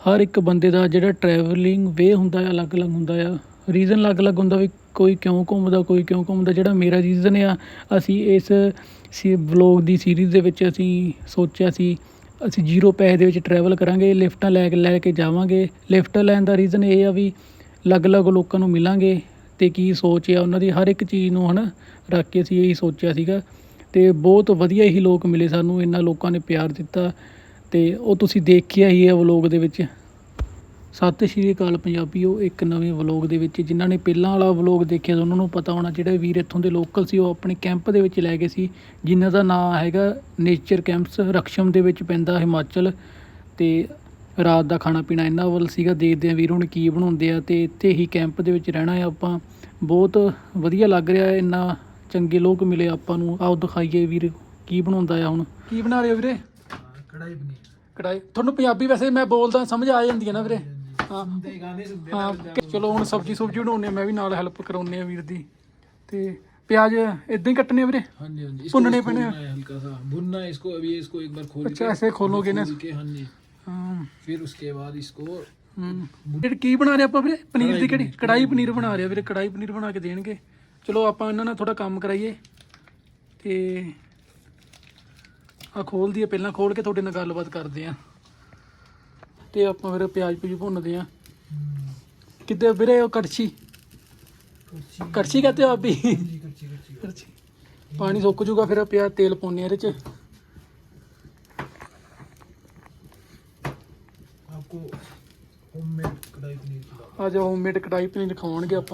ਹਰ ਇੱਕ ਬੰਦੇ ਦਾ ਜਿਹੜਾ ਟਰੈਵਲਿੰਗ ਵੇਅ ਹੁੰਦਾ ਆ, ਅਲੱਗ-ਅਲੱਗ ਹੁੰਦਾ ਆ। ਰੀਜ਼ਨ ਅਲੱਗ-ਅਲੱਗ ਹੁੰਦਾ ਵੀ ਕੋਈ ਕਿਉਂ ਘੁੰਮਦਾ, ਕੋਈ ਕਿਉਂ ਘੁੰਮਦਾ, ਜਿਹੜਾ ਮੇਰਾ ਰੀਜ਼ਨ ਆ, ਅਸੀਂ ਇਸ ਸੀ ਵਲੌਗ ਦੀ ਸੀਰੀਜ਼ ਦੇ ਵਿੱਚ ਅਸੀਂ ਸੋਚਿਆ ਸੀ, ਅਸੀਂ ਜ਼ੀਰੋ ਪੈਸੇ ਦੇ ਵਿੱਚ ਟਰੈਵਲ ਕਰਾਂਗੇ, ਲਿਫਟਾਂ ਲੈ ਕੇ ਲੈ ਕੇ ਜਾਵਾਂਗੇ। ਲਿਫਟ ਲੈਣ ਦਾ ਰੀਜ਼ਨ ਇਹ ਆ ਵੀ ਅਲੱਗ-ਅਲੱਗ ਲੋਕਾਂ ਨੂੰ ਮਿਲਾਂਗੇ ਤੇ ਕੀ ਸੋਚ ਆ ਉਹਨਾਂ ਦੀ, ਹਰ ਇੱਕ ਚੀਜ਼ ਨੂੰ ਹਨਾ, ਰੱਖ ਕੇ ਅਸੀਂ ਇਹੀ ਸੋਚਿਆ ਸੀਗਾ। ਤੇ ਬਹੁਤ ਵਧੀਆ ਹੀ ਲੋਕ ਮਿਲੇ ਸਾਨੂੰ ਇਹਨਾਂ ਲੋਕਾਂ ਨੇ ਪਿਆਰ ਦਿੱਤਾ। ਅਤੇ ਉਹ ਤੁਸੀਂ ਦੇਖਿਆ ਹੀ ਹੈ ਵਲੋਗ ਦੇ ਵਿੱਚ। ਸਤਿ ਸ਼੍ਰੀ ਅਕਾਲ ਪੰਜਾਬੀਓ, ਇੱਕ ਨਵੇਂ ਵਲੋਗ ਦੇ ਵਿੱਚ। ਜਿਨ੍ਹਾਂ ਨੇ ਪਹਿਲਾਂ ਵਾਲਾ ਵਲੋਗ ਦੇਖਿਆ ਤਾਂ ਉਹਨਾਂ ਨੂੰ ਪਤਾ ਹੋਣਾ ਜਿਹੜੇ ਵੀਰ ਇੱਥੋਂ ਦੇ ਲੋਕਲ ਸੀ, ਉਹ ਆਪਣੇ ਕੈਂਪ ਦੇ ਵਿੱਚ ਲੈ ਗਏ ਸੀ, ਜਿਨ੍ਹਾਂ ਦਾ ਨਾਮ ਹੈਗਾ ਨੇਚਰ ਕੈਂਪਸ ਰਕਸ਼ਮ ਦੇ ਵਿੱਚ ਪੈਂਦਾ ਹਿਮਾਚਲ। ਤੇ ਰਾਤ ਦਾ ਖਾਣਾ ਪੀਣਾ ਇਹਨਾਂ ਵੱਲ ਸੀਗਾ ਦੇਖਦੇ ਆ ਵੀਰ ਹੁਣ ਕੀ ਬਣਾਉਂਦੇ ਆ ਤੇ ਇੱਥੇ ਹੀ ਕੈਂਪ ਦੇ ਵਿੱਚ ਰਹਿਣਾ ਆ ਆਪਾਂ। ਬਹੁਤ ਵਧੀਆ ਲੱਗ ਰਿਹਾ, ਇੰਨਾ ਚੰਗੇ ਲੋਕ ਮਿਲੇ ਆਪਾਂ ਨੂੰ। ਆਓ ਦਿਖਾਈਏ ਵੀਰ, ਕੀ ਬਣਾਉਂਦਾ ਆ ਹੁਣ? ਕੀ ਬਣਾ ਰਹੇ ਹੋ ਵੀਰੇ? ਕੜਾਈ ਪਨੀਰ ਕੜਾਈ ਤੁਹਾਨੂੰ ਪੰਜਾਬੀ ਵੈਸੇ ਮੈਂ ਬੋਲਦਾ ਸਮਝ ਆ ਜਾਂਦੀ ਹੈ ਨਾ ਵੀਰੇ ਹਾਂ ਸੁਣਦੇ ਗਾਣੇ ਸੁਣਦੇ ਹਾਂ ਚਲੋ ਹੁਣ ਸਬਜੀ ਸੁਬਜੀ ਬਣਾਉਣੇ ਆ ਮੈਂ ਵੀ ਨਾਲ ਹੈਲਪ ਕਰਾਉਣੇ ਆ ਵੀਰ ਦੀ ਤੇ ਪਿਆਜ਼ ਇਦਾਂ ਹੀ ਕੱਟਣੇ ਆ ਵੀਰੇ हाँ जी हाँ जी भुनने इसको पड़े खोलना है हल्का सा भुनना है इसको अभी इसको एक बार खोल अच्छा ऐसे खोलोगे ना खोल के हाँ जी ਹਾਂ फिर उसके बाद इसको ਹੂੰ ਇਹ ਕੀ ਬਣਾ ਰਹੇ ਆਪਾਂ ਵੀਰੇ ਪਨੀਰ ਦੀ ਕਿਹੜੀ ਕੜਾਈ ਪਨੀਰ ਬਣਾ ਰਹੇ ਆ ਵੀਰੇ ਕੜਾਈ ਪਨੀਰ ਬਣਾ ਕੇ ਦੇਣਗੇ ਚਲੋ ਆਪਾਂ ਇਹਨਾਂ ਨਾਲ ਥੋੜਾ ਕੰਮ ਕਰਾਈਏ ਤੇ आ खोल दिए पहला खोल के थोड़े न गलबात करते हैं तो आप फिर प्याज प्यूज भुनते हैं कि बिरे कड़छी कड़छी कहते हो आप ही पानी सुक जूगा फिर प्याज तेल पाने ये आज होममेड कटाई पनीर खवाएँगे आप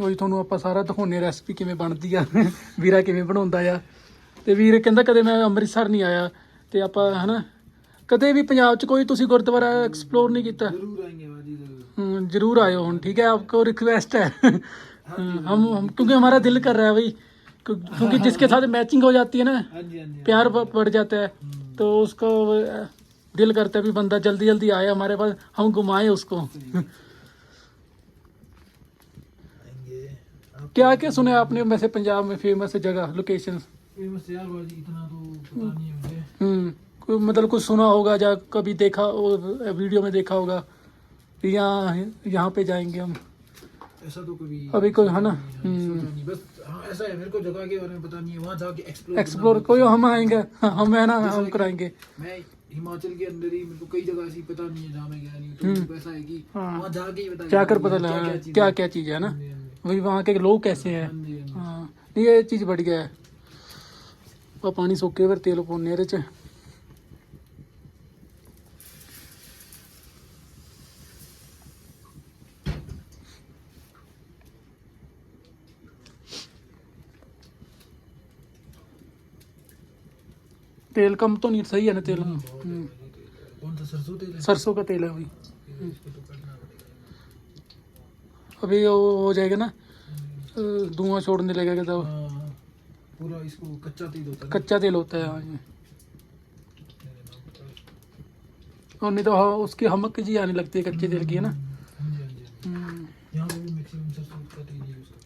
ਹਮ। ਉਹੀ ਤੁਹਾਨੂੰ ਆਪਾਂ ਸਾਰਾ ਦਿਖਾਉਣੇ ਰੈਸਪੀ ਕਿਵੇਂ ਬਣਦੀ ਆ ਵੀਰਾ ਕਿਵੇਂ ਬਣਾਉਂਦਾ ਆ ਤੇ ਵੀਰ ਕਹਿੰਦਾ ਕਦੇ ਮੈਂ ਅੰਮ੍ਰਿਤਸਰ ਨਹੀਂ ਆਇਆ ਤੇ ਆਪਾਂ ਹਨਾ ਕਦੇ ਵੀ ਪੰਜਾਬ 'ਚ ਕੋਈ ਤੁਸੀਂ ਗੁਰਦੁਆਰਾ ਐਕਸਪਲੋਰ ਨਹੀਂ ਕੀਤਾ जरूर आएंगे बाजी जरूर हम्म, जरूर आए हो हम ठीक है आपको रिक्वेस्ट है हम्म, हम हम क्योंकि हमारा दिल कर रहा है भाई क्यों- क्योंकि जिसके साथ मैचिंग हो जाती है ना हाँ जी हाँ जी प्यार ब- बढ़ जाता है तो उसको अ, दिल करता है भी बंदा जल्दी जल्दी आए हमारे पास हम घुमाएं उसको क्या क्या सुना है आपने वैसे पंजाब में फ़ेमस जगह लोकेशन फ़ेमस यार बाजी इतना तो पता नहीं है मुझे। हम्म मतलब कुछ सुना होगा या कभी देखा हो वीडियो में देखा होगा यहाँ यहाँ पे जाएँगे हम। ऐसा तो कभी अभी कोई है ना? हाँ, हम्म। बस हाँ ऐसा है मेरे को जगह के बारे में पता नहीं है वहाँ जाके एक्सप्लोर एक्सप्लोर कोई हम आएँगे हम है ना हम कराएँगे। मैं हिमाचल के अंदर ही मेरे को कई जगह ऐसी पता नहीं है जहाँ मैं गया नहीं तो ऐसा है कि हाँ। वहाँ जाके ही पता जाकर चलेगा पता लगा क्या क्या चीज़ है ना? भाई वहाँ के लोग कैसे हैं? हाँ, हाँ, हाँ नहीं ये चीज़ बढ़ गया है। और पानी सोके फिर तेल पौने एह्दे तेल कम तो नहीं सही है ना तेल? हम्म। हम्म। सरसों का तेल है? भाई अभी वो हो जाएगा ना धुआँ छोड़ने लगेगा तब। हाँ, पूरा इसको कच्चा तेल होता है कच्चा तेल होता है हाँ। और नहीं तो हाँ, उसकी हमक जी आने लगती है कच्चे तेल की है ना?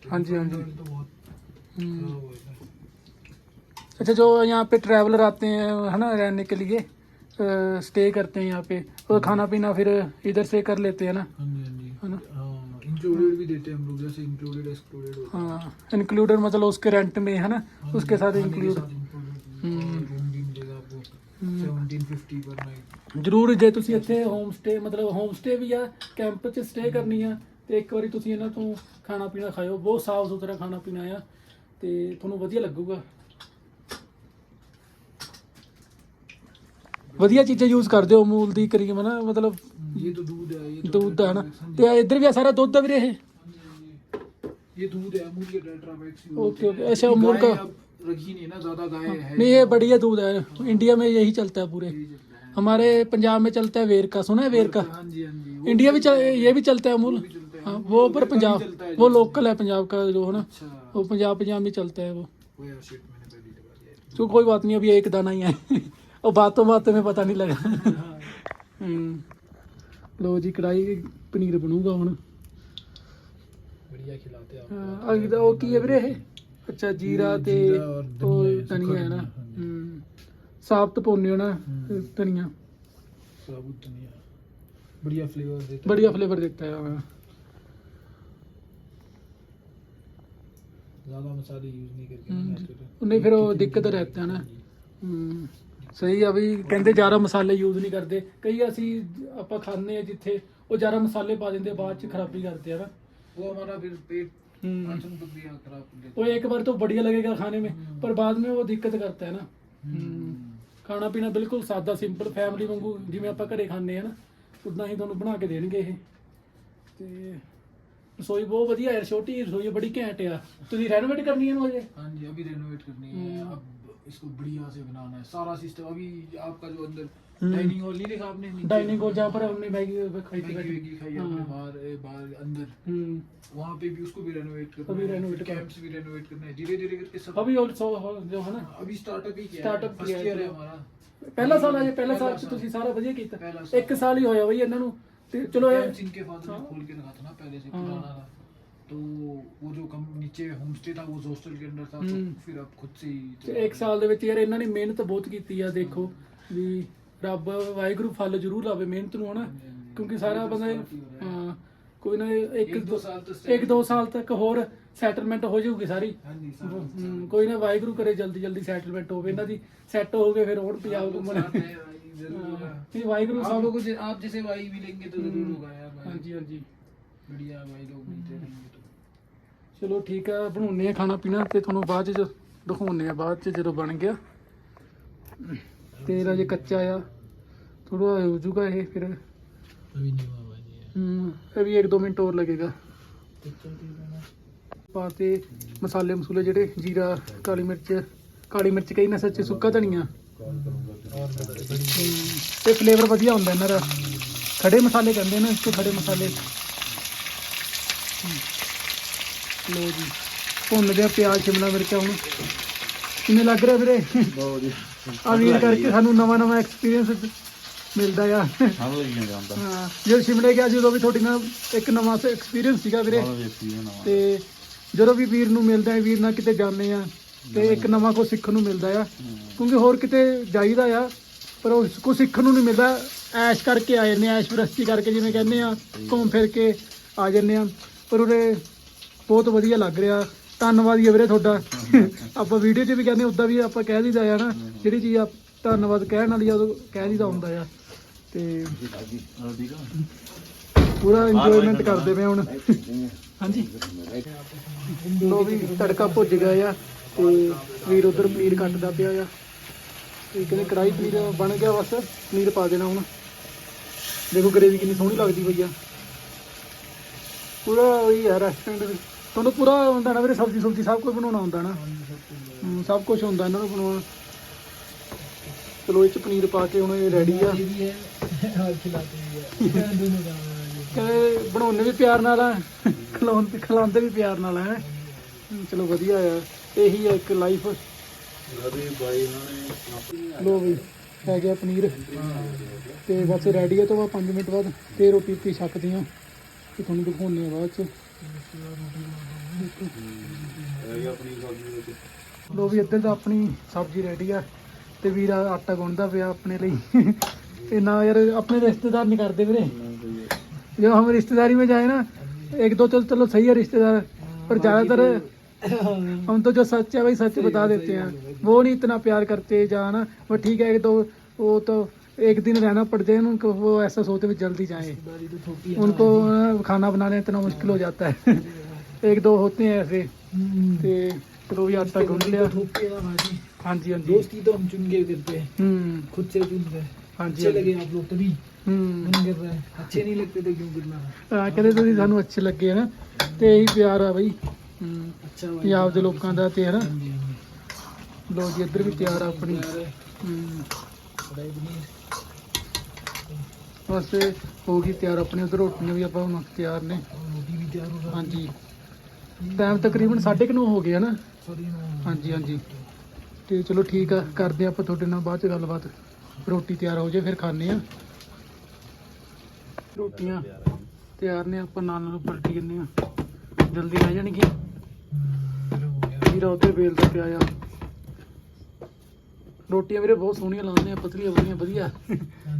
हाँ जी हाँ जी हाँ। हम्म, हैं। तो हम्म। अच्छा जो यहाँ पे ट्रैवलर आते हैं है ना रहने के लिए स्टे करते हैं यहाँ पे और खाना पीना फिर इधर से कर लेते हैं ना? इंक्लूडेड भी देते हैं हम लोग जैसे इंक्लूडेड एक्सक्लूडेड होता है हाँ इंक्लूडेड मतलब उसके रेंट में है ना हाँ उसके जी, साथ खाने के इंक्लूड साथ included हम्म। और रूम भी मिलेगा आपको सेवनटीन फिफ्टी पर नाइट ਜ਼ਰੂਰ ਜੇ ਤੁਸੀਂ ਇੱਥੇ ਹੋਮ ਸਟੇ ਮਤਲਬ ਹੋਮ ਸਟੇ ਵੀ ਆ ਕੈਂਪ 'ਚ ਸਟੇ ਕਰਨੀ ਆ ਤੇ ਇੱਕ ਵਾਰੀ ਤੁਸੀਂ ਇਹਨਾਂ ਤੋਂ ਖਾਣਾ ਪੀਣਾ ਖਾਇਓ ਬਹੁਤ ਸਾਫ ਸੁਥਰਾ ਖਾਣਾ ਪੀਣਾ ਆ ਤੇ ਤੁਹਾਨੂੰ ਵਧੀਆ ਲੱਗੂਗਾ ਵਧੀਆ ਚੀਜ਼ਾਂ ਯੂਜ਼ ਕਰਦੇ ਹੋ ਅਮੂਲ ਦੀ ਕਰੀਮ ਨਾ ਮਤਲਬ ये तो दूध है ये तो ਦੁੱਧ ਆ ਨਾ हाँ जी, ਤੇ ਇੱਧਰ ਵੀ ਆ ਸਾਰਾ ਦੁੱਧ ਆ ਵੀਰੇ ਇਹ हाँ जी, हाँ जी। ये दूध है अमूल के टेट्रापैक्स ओके, ओके, अच्छा, अमूल का- रखी नहीं है ना ज्यादा गाय है नहीं ये बढ़िया दूध है इंडिया में यही चलता है पूरे यही चलता है हमारे पंजाब में चलता है वेर का सुना है वेर का हाँ जी हाँ जी वो इंडिया भी चल, ये भी चलता है अमूल भी चलता है हाँ वो पर पंजाब चलता है वो लोकल है पंजाब का जो है ना अच्छा वो पंजाब पंजाब में चलता है वो वो यार शिट मैंने पहले ही दबा दिया तो कोई बात नहीं अभी एक दाना ही है और बातों बातों में पता नहीं लगा हम्म लो जी कढ़ाई पनीर बनूगा ਹੁਣ बढ़िया बढ़िया खिलाते हैं आपको ਹਾਂ ਅਗੀ ਤਾਂ ਉਹ ਕੀ ਹੈ ਵੀਰੇ ਇਹ ਅੱਛਾ ਜੀਰਾ ਤੇ ਜੀਰਾ ਔਰ ਉਹ ਧਨੀਆ, ਧਨੀਆ ਹੈ ਨਾ ਸੁੱਕਾ ਧਨੀਆ, ਹੂੰ ਸਾਬਤ ਪਾਉਂਦੇ ਹੋ ਨਾ ਹੂੰ। ਧਨੀਆ साबुत धनिया बढ़िया फ्लेवर देता है बढ़िया फ्लेवर देता है हाँ। ज्यादा मसाले यूज नहीं करके हम्म। natural। नहीं फिर वो दिक्कत रहता है ना ਹੂੰ ਸਹੀ ਆ ਵੀ ਕਹਿੰਦੇ ਜ਼ਿਆਦਾ ਮਸਾਲੇ ਯੂਜ਼ ਨਹੀਂ ਕਰਦੇ ਕਈ ਅਸੀਂ ਆਪਾਂ ਖਾਂਦੇ ਆ ਜਿੱਥੇ ਉਹ ਜ਼ਿਆਦਾ ਮਸਾਲੇ ਪਾ ਦਿੰਦੇ ਆ, ਬਾਅਦ ਚ ਖਰਾਬੀ ਕਰਦੇ ਆ ਨਾ वो हमारा फिर पेट हम्म। पाचन प्रक्रिया खराब कर देता वो एक बार तो बढ़िया लगेगा खाने में हम्म। पर बाद में वो दिक्कत करता है ना है। हम्म। ਖਾਣਾ ਪੀਣਾ ਬਿਲਕੁਲ ਸਾਦਾ ਸਿੰਪਲ ਫੈਮਿਲੀ ਵਾਂਗੂ ਜਿਵੇਂ ਆਪਾਂ ਘਰੇ ਖਾਂਦੇ ਆ ਨਾ ਉਦਾਂ ਹੀ ਤੁਹਾਨੂੰ ਬਣਾ ਕੇ ਦੇਣਗੇ ਇਹ ਤੇ ਰਸੋਈ ਬਹੁਤ ਵਧੀਆ ਹੈ ਛੋਟੀ ਰਸੋਈ ਬੜੀ ਘੈਂਟ ਆ ਤੁਸੀਂ ਰੈਨੋਵੇਟ ਕਰਨੀ ਹੈ ਇਹਨੂੰ ਅਜੇ हाँ जी अभी रेनोवेट करनी है हम्म। अब इसको बढ़िया से बनाना है सारा सिस्टम अभी आपका जो अंदर हम्म। डाइनिंग हॉल नहीं देखा आपने नीचे? डाइनिंग हॉल जहाँ पर हमने मैगी खाई थी मैगी बैठी वैगी खाई हाँ। आपने बाहर ए, बाहर अंदर हम्म, वहाँ पे भी उसको भी रेनोवेट करना अभी है renovate करना। कैंप्स भी रेनोवेट करना है धीरे धीरे करके सब अभी और सौ जो है ना अभी स्टार्टअप ही किया Startup फर्स्ट किया है ईयर है चलो। हमारा ਪਹਿਲਾ ਸਾਲ ਅਜੇ ਪਹਿਲਾ ਪਹਿਲਾ ਸਾਲ ਚ ਸਾਲ। ਤੁਸੀਂ ਸਾਰਾ ਵਧੀਆ ਕੀਤਾ ਪਹਿਲਾ ਸਾਲ। ਇੱਕ ਸਾਲ ਹੀ ਹੋਇਆ ਬਈ ਇਹਨਾਂ ਨੂੰ ਤੇ ਚਲੋ ਇਹ कैंप्स इनके फादर हाँ। ने खोल के रखा था ना पहले से हाँ। पुराना था तो वो जो कम नीचे होम स्टे था वो हॉस्टल के अंदर था तो हम्म। फिर अब खुद से ही ਤੇ चला ਇੱਕ ਸਾਲ ਦੇ ਵਿੱਚ ਯਾਰ ਇਹਨਾਂ ਨੇ ਮਿਹਨਤ ਬਹੁਤ ਕੀਤੀ ਆ ਦੇਖੋ ਵੀ ਰੱਬ ਵਾਹਿਗੁਰੂ ਫਲ ਜ਼ਰੂਰ ਲਾਵੇ ਮਿਹਨਤ ਨੂੰ ਹਨਾ ਕਿਉਂਕਿ ਸਾਰਾ ਬੰਦਾ ਹਾਂ ਕੋਈ ਨਾ ਇੱਕ ਇੱਕ ਦੋ ਦੋ ਸਾਲ ਤਾਂ ਇੱਕ ਦੋ ਸਾਲ ਤੱਕ ਹੋਰ ਸੈਟਲਮੈਂਟ ਹੋ ਜਾਊਗੀ ਸਾਰੀ हाँ जी सारा- ਹਮ, ਕੋਈ ਨਾ ਵਾਹਿਗੁਰੂ ਕਰੇ ਜਲਦੀ ਜਲਦੀ ਸੈਟਲਮੈਂਟ ਹੋਵੇ ਇਹਨਾਂ ਦੀ ਸੈੱਟ ਹੋ ਕੇ ਫਿਰ ਹੋਰ ਪੰਜਾਬ आप लोग ਘੁੰਮਣ साथ हैं भाई, जरूर होगा। ਨਹੀਂ ਵਾਹਿਗੁਰੂ आप ਸਭ लोगों से आप जैसे भाई मिलेंगे तो जरूर होगा यार भाई ਹਾਂਜੀ ਹਾਂਜੀ बढ़िया भाई लोग मिलते रहेंगे तो ਚਲੋ ਠੀਕ ਆ ਬਣਾਉਨੇ ਆ ਖਾਣਾ ਪੀਣਾ ਤੇ ਤੁਹਾਨੂੰ ਬਾਅਦ ਚ ਦਿਖਾਉਨੇ ਆ ਬਾਅਦ ਚ ਜਦੋਂ ਬਣ ਗਿਆ। ਤੇਲ ਅਜੇ ਕੱਚਾ ਆ ਥੋੜਾ ਹੋ ਜੂਗਾ ਇਹ ਫਿਰ। ਅਭੀ ਨਹੀਂ ਆਵਾ ਜੀ। ਮਿੰਟ ਹੋਰ ਲੱਗੇਗਾ। ਪਾਤੇ ਮਸਾਲੇ ਮਸੂਲੇ ਜਿਹੜੇ ਜੀਰਾ ਕਾਲੀ ਮਿਰਚ ਕਾਲੀ ਮਿਰਚ ਕਈ ਨਾ ਸੱਚੇ ਸੁੱਕਾ ਧਨੀਆ। ਤੇ ਫਲੇਵਰ ਵਧੀਆ ਹੁੰਦਾ ਇਹਨਾਂ ਦਾ। ਖੜੇ ਮਸਾਲੇ ਕਹਿੰਦੇ ਨੇ ਇਸ ਤੇ ਖੜੇ ਮਸਾਲੇ। ਲਓ ਜੀ ਭੁੰਨਦੇ ਆ ਪਿਆਜ਼ ਸ਼ਿਮਲਾ ਮਿਰਚਾਂ ਹੁਣ। ਕਿਵੇਂ ਲੱਗ ਰਿਹਾ ਵੀਰੇ? ਆ ਵੀਰ ਕਰਕੇ ਸਾਨੂੰ ਨਵਾਂ ਨਵਾਂ ਐਕਸਪੀਰੀਅੰਸ ਮਿਲਦਾ ਆ। ਜਾਂਦਾ। ਹਾਂ ਜਦੋਂ ਸ਼ਿਮਲੇ ਗਿਆ ਸੀ ਉਦੋਂ ਵੀ ਤੁਹਾਡੇ ਨਾਲ ਇੱਕ ਨਵਾਂ ਐਕਸਪੀਰੀਅੰਸ ਸੀਗਾ ਵੀਰੇ। ਬਹੁਤ ਤੇ ਜਦੋਂ ਵੀ ਵੀਰ ਨੂੰ ਮਿਲਦਾ ਹੈ ਵੀਰ ਨਾਲ ਕਿਤੇ ਜਾਂਦੇ ਆ ਤੇ ਇੱਕ ਨਵਾਂ ਕੁਝ ਸਿੱਖਣ ਨੂੰ ਮਿਲਦਾ ਆ। ਕਿਉਂਕਿ ਹੋਰ ਕਿਤੇ ਜਾਈਦਾ ਆ ਪਰ ਉਸ ਕੋ ਸਿੱਖਣ ਨੂੰ ਨਹੀਂ ਮਿਲਦਾ। ਐਸ਼ ਕਰਕੇ ਆ ਜਾਂਦੇ ਐਸ਼ ਪ੍ਰਸਤੀ ਕਰਕੇ ਜਿਵੇਂ ਕਹਿੰਦੇ ਆ ਘੁੰਮ ਫਿਰ ਕੇ ਆ ਜਾਂਦੇ ਆ। ਪਰ ਉਹਦੇ ਬਹੁਤ ਵਧੀਆ ਲੱਗ ਰਿਹਾ। ਧੰਨਵਾਦ ਜੀ ਵੀਰੇ ਤੁਹਾਡਾ। ਆਪਾਂ ਵੀਡੀਓ 'ਚ ਵੀ ਕਹਿੰਦੇ ਉਦਾਂ ਵੀ ਆਪਾਂ ਕਹਿ ਦਈਦਾ ਆ ਨਾ, ਜਿਹੜੀ ਚੀਜ਼ ਆ ਧੰਨਵਾਦ ਕਹਿਣ ਵਾਲੀ ਆ ਉਦੋਂ ਕਹਿ ਦਈਦਾ ਹੁੰਦਾ ਆ। ਤੇ ਪੂਰਾ ਇੰਜੋਇਮੈਂਟ ਕਰਦੇ ਪਏ ਹੁਣ। ਹਾਂਜੀ। ਲੋ ਵੀ ਤੜਕਾ ਭੁੱਜ ਗਿਆ ਆ ਤੇ ਵੀਰ ਉਧਰ ਪਨੀਰ ਕੱਟਦਾ ਪਿਆ ਆ। ਤੇ ਕਹਿੰਦੇ ਕੜਾਈ ਪਨੀਰ ਬਣ ਗਿਆ ਬਸ, ਪਨੀਰ ਪਾ ਦੇਣਾ ਹੁਣ। ਦੇਖੋ ਗਰੇਵੀ ਕਿੰਨੀ ਸੋਹਣੀ ਲੱਗਦੀ ਪਈ ਆ। ਪੂਰਾ ਉਹੀ ਆ ਰੈਸਟੋਰੈਂਟ ਵੀ ਤੁਹਾਨੂੰ ਪੂਰਾ ਹੁੰਦਾ ਨਾ ਵੀਰੇ ਸਬਜ਼ੀ ਸੁਬਜ਼ੀ ਸਭ ਕੁਝ ਬਣਾਉਣਾ ਆਉਂਦਾ ਨਾ। ਸਭ ਕੁਝ ਹੁੰਦਾ ਇਹਨਾਂ ਨੂੰ ਬਣਾਉਣਾ। ਚਲੋ ਇਹ ਚ ਪਨੀਰ ਪਾ ਕੇ ਹੁਣ ਇਹ ਰੈਡੀ ਆ। ਜਿਹੜੀ ਬਣਾਉਣੇ ਵੀ ਪਿਆਰ ਨਾਲ ਆ ਖਲਾਉਂਦੇ ਖਲਾਉਂਦੇ ਵੀ ਪਿਆਰ ਨਾਲ ਆ ਚਲੋ ਵਧੀਆ ਆ। ਇਹੀ ਆ ਇੱਕ ਲਾਈਫ ਗਦੇ ਬਾਈ ਨੇ ਲੋ ਵੀ ਪੈ ਗਿਆ ਪਨੀਰ। ਤੇ ਬਸ ਰੈਡੀ ਹੈ ਤੋਂ ਬਾਅਦ 5 ਮਿੰਟ ਬਾਅਦ ਤੇ ਰੋਟੀ ਰੂਟੀ ਛੱਕਦੇ ਆ। ਤੇ ਤੁਹਾਨੂੰ ਦਿਖਾਉਣੇ ਆ ਬਾਅਦ ਚ। ਨੇ ਆਪਣੀ ਸਬਜ਼ੀ ਵਿੱਚ ਲੋ ਵੀ ਇੱਧਰ ਤਾਂ ਆਪਣੀ ਸਬਜ਼ੀ ਰੈਡੀ ਆ ਤੇ ਵੀਰਾ ਆਟਾ ਗੁੰਨਦਾ ਪਿਆ ਆਪਣੇ ਲਈ ਤੇ ਨਾ ਯਾਰ ਆਪਣੇ ਰਿਸ਼ਤੇਦਾਰ ਨਹੀਂ ਕਰਦੇ ਵੀਰੇ जब हम रिश्तेदारी में जाए ना एक दो चल चलो सही है रिश्तेदार पर ज्यादातर हम तो जो सच है भाई सच बता देते हैं वो नहीं इतना प्यार करते जाना वो ठीक है एक दो वो तो एक दिन रहना पड़ जाए उनको वो ऐसा सोचते हुए जल्दी जाए दादी तो छोटी है उनको अ, खाना बनाने इतना मुश्किल हो जाता है एक दो होते हैं ऐसे ते चलो भी आटा गूंद लिया ठोके ना भाजी हाँ जी हाँ जी दोस्ती तो हम चुन के करते हैं हम्म खुद से चुनते हैं हाँ जी अच्छे हाँ जी। लगे आप लोग तभी हम्म मन कर रहे हैं अच्छे नहीं लगते तो क्यों करना ਹਾਂ, ਕਹਿੰਦੇ ਤੁਸੀਂ ਸਾਨੂੰ ਅੱਛੇ ਲੱਗੇ ਨਾ ਤੇ ਇਹੀ ਪਿਆਰ ਆ ਬਈ ਹਮ, अच्छा भाई ਪੰਜਾਬ ਦੇ ਲੋਕਾਂ ਦਾ ਤੇ ਹਨਾ हाँ जी, हाँ जी। ਲੋ ਜੀ ਇੱਧਰ ਵੀ ਤਿਆਰ ਆ ਆਪਣੀ प्यार है, ਹਮ, कढ़ाई पनीर ਬਸ ਹੋ ਗਈ ਤਿਆਰ ਆਪਣੇ ਉਧਰ ਰੋਟੀਆਂ ਵੀ ਆਪਾਂ ਹੁਣ ਤਿਆਰ ਨੇ। ਰੋਟੀ ਵੀ ਤਿਆਰ ਹੋ ਗਈ। ਹਾਂਜੀ। ਟਾਈਮ ਤਕਰੀਬਨ 9:30 ਹੋ ਗਿਆ ਨਾ? ਹਾਂਜੀ ਹਾਂਜੀ। ਤੇ ਚਲੋ ਠੀਕ ਆ ਕਰਦੇ ਆਪਾਂ ਤੁਹਾਡੇ ਨਾਲ ਬਾਅਦ ਚ ਗੱਲਬਾਤ। ਰੋਟੀ ਤਿਆਰ ਹੋ ਜੇ ਫਿਰ ਖਾਣੇ ਆ। ਰੋਟੀਆਂ ਤਿਆਰ ਨੇ ਆਪਾਂ ਨਾਲ ਨਾਲ ਪਲਟੀ ਜੰਨੇ ਆ। ਜਲਦੀ ਆ ਜਾਣਗੀਆਂ ਵੀਰਾ ਉੱਤੇ ਵੇਲਦਾ ਪਿਆ ਆ। ਰੋਟੀਆਂ ਵੀਰੇ ਬਹੁਤ ਸੋਹਣੀਆਂ ਲੱਗਦੀਆਂ ਆ ਪਤਲੀਆਂ ਬੜੀਆਂ ਵਧੀਆ।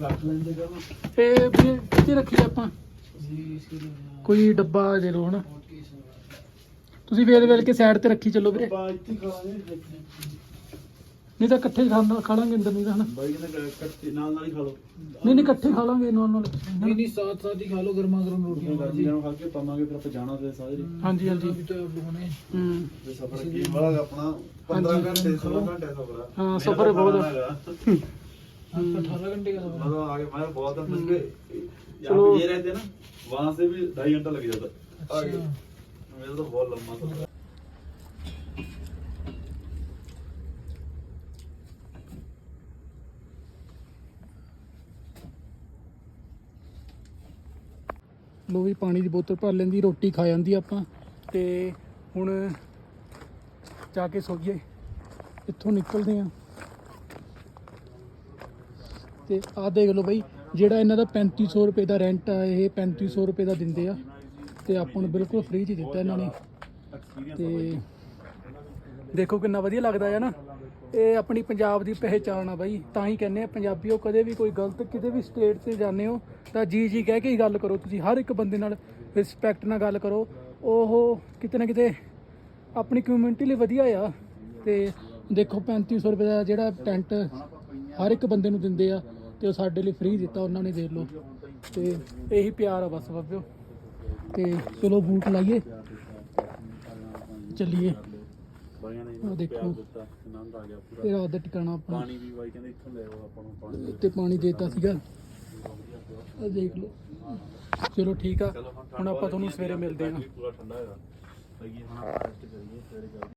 ਰੱਖ ਲੈਂਦੇ ਕਰੋ ਫੇ ਵੀ ਇੱਥੇ ਰੱਖੀ ਆਪਾਂ? ਜੀ ਇਸ ਕੇ ਕੋਈ ਡੱਬਾ ਦੇ ਲੋ ਹਨਾ। ਤੁਸੀਂ ਵੇਲ ਵੇਲ ਕੇ ਸਾਈਡ ਤੇ ਰੱਖੀ ਚੱਲੋ ਵੀਰੇ। ਬਾਅਦ ਤੇ ਖਾਣੇ ਨਹੀਂ ਤਾਂ ਇਕੱਠੇ ਹੀ ਖਾਣ- ਖਾ ਲਾਂਗੇ ਅੰਦਰ ਨਹੀਂ ਤਾਂ ਹਨਾ। ਬਾਈ ਕਹਿੰਦਾ ਕੱਟੇ ਨਾਲ ਨਾਲ ਹੀ ਖਾ ਲਓ। ਨਹੀਂ ਨਹੀਂ ਇਕੱਠੇ ਖਾ ਲਾਂਗੇ ਨਾਲ ਨਹੀਂ ਨਾਲ। ਨਹੀਂ ਸਾਥ ਸਾਥ ਹੀ ਖਾ ਲਓ ਗਰਮਾ ਗਰਮ ਰੋਟੀਆਂ ਨਾਲ ਜੀ। ਗਰਮੀਆਂ ਨੂੰ ਖਾ ਕੇ ਪਾਵਾਂਗੇ ਫਿਰ ਆਪਾਂ ਜਾਣਾ ਤੇ ਸਾਰੇ। ਹਾਂਜੀ, ਹਾਂਜੀ। ਵੀ ਤਾਂ ਹੋਣੇ। ਹੂੰ ਤੇ ਸਫਰ ਕੀ ਵਾਲਾ ਆਪਣਾ 15 ਹਾਂਜੀ। ਘੰਟੇ 16 ਘੰਟੇ ਸਫਰ ਹਾਂ ਸਫਰ ਬਹੁਤ ਆ। ਖਾਣਾ ਹੈਗਾ। आपका अठारह घंटे का सफर मतलब आगे मैं बहुत है मुझे यहाँ चलो। पे ये रहते हैं ना वहाँ से भी ढाई घंटा लग जाता आगे अच्छा मेरा तो बहुत लंबा सफर है ਲੋ ਵੀ ਪਾਣੀ ਦੀ ਬੋਤਲ ਭਰ ਲੈਂਦੀ ਰੋਟੀ ਖਾ ਜਾਂਦੀ ਆਪਾਂ ਤੇ ਹੁਣ ਜਾ ਕੇ ਸੋਈਏ ਇੱਥੋਂ ਨਿਕਲਦੇ ਆ ਤੇ ਆਹ ਦੇਖ ਲਓ ਬਈ, ਜਿਹੜਾ ਇਹਨਾਂ ਦਾ 3500 ਰੁਪਏ ਦਾ ਰੈਂਟ ਆ, ਇਹ 3500 ਰੁਪਏ ਦਾ ਦਿੰਦੇ ਆ। ਤੇ ਆਪਾਂ ਨੂੰ ਬਿਲਕੁਲ ਫ੍ਰੀ ਚ ਹੀ ਦਿੱਤਾ ਇਹਨਾਂ ਨੇ। ਤੇ ਦੇਖੋ ਕਿੰਨਾ ਵਧੀਆ ਲੱਗਦਾ ਹੈ ਨਾ। ਇਹ ਆਪਣੀ ਪੰਜਾਬ ਦੀ ਪਹਿਚਾਣ ਆ ਬਾਈ, ਤਾਂ ਹੀ ਕਹਿੰਦੇ ਆ ਪੰਜਾਬੀਓ ਕਦੇ ਵੀ ਕੋਈ ਗਲਤ, ਕਿਤੇ ਵੀ ਸਟੇਟ ਤੇ ਜਾਂਦੇ ਹੋ, ਤਾਂ ਜੀ ਜੀ ਕਹਿ ਕੇ ਹੀ ਗੱਲ ਕਰੋ ਤੁਸੀਂ, ਹਰ ਇੱਕ ਬੰਦੇ ਨਾਲ ਰਿਸਪੈਕਟ ਨਾਲ ਗੱਲ ਕਰੋ। ਉਹ ਕਿਤੇ ਨਾ ਕਿਤੇ ਆਪਣੀ ਕਮਿਊਨਿਟੀ ਲਈ ਵਧੀਆ ਆ। ਤੇ ਦੇਖੋ 3500 ਰੁਪਏ ਦਾ ਜਿਹੜਾ ਟੈਂਟ ਹਰ ਇੱਕ ਬੰਦੇ ਨੂੰ ਦਿੰਦੇ ਆ। ਤੇ ਸਾਡੇ ਲਈ ਫ੍ਰੀ ਦਿੱਤਾ ਉਹਨਾਂ ਨੇ ਦੇਖ ਲਓ। ਤੇ ਇਹੀ ਪਿਆਰ ਆ ਬਸ ਬਾਬਿਓ। ਤੇ ਚਲੋ ਬੂਟ ਲਾਈਏ। ਚੱਲੀਏ। ਆ ਦੇਖੋ ਇਹ ਰਾਤ ਟਿਕਾਣਾ ਆਪਣਾ ਪਾਣੀ ਵੀ ਬਾਈ ਕਹਿੰਦੇ ਇੱਥੋਂ ਲੈ ਆਓ ਆਪਾਂ ਨੂੰ ਪਾਣੀ ਤੇ ਪਾਣੀ ਦੇਤਾ ਸੀਗਾ। ਆ ਦੇਖ ਲਓ। ਚਲੋ ਠੀਕ ਆ। ਹੁਣ ਆਪਾਂ ਤੁਹਾਨੂੰ ਸਵੇਰੇ ਮਿਲਦੇ ਹਾਂ। ਪੂਰਾ ਠੰਡਾ ਹੈਗਾ। ਬਾਈ ਹੁਣ ਆਪਾਂ ਰੈਸਟ ਕਰੀਏ ਸਵੇਰੇ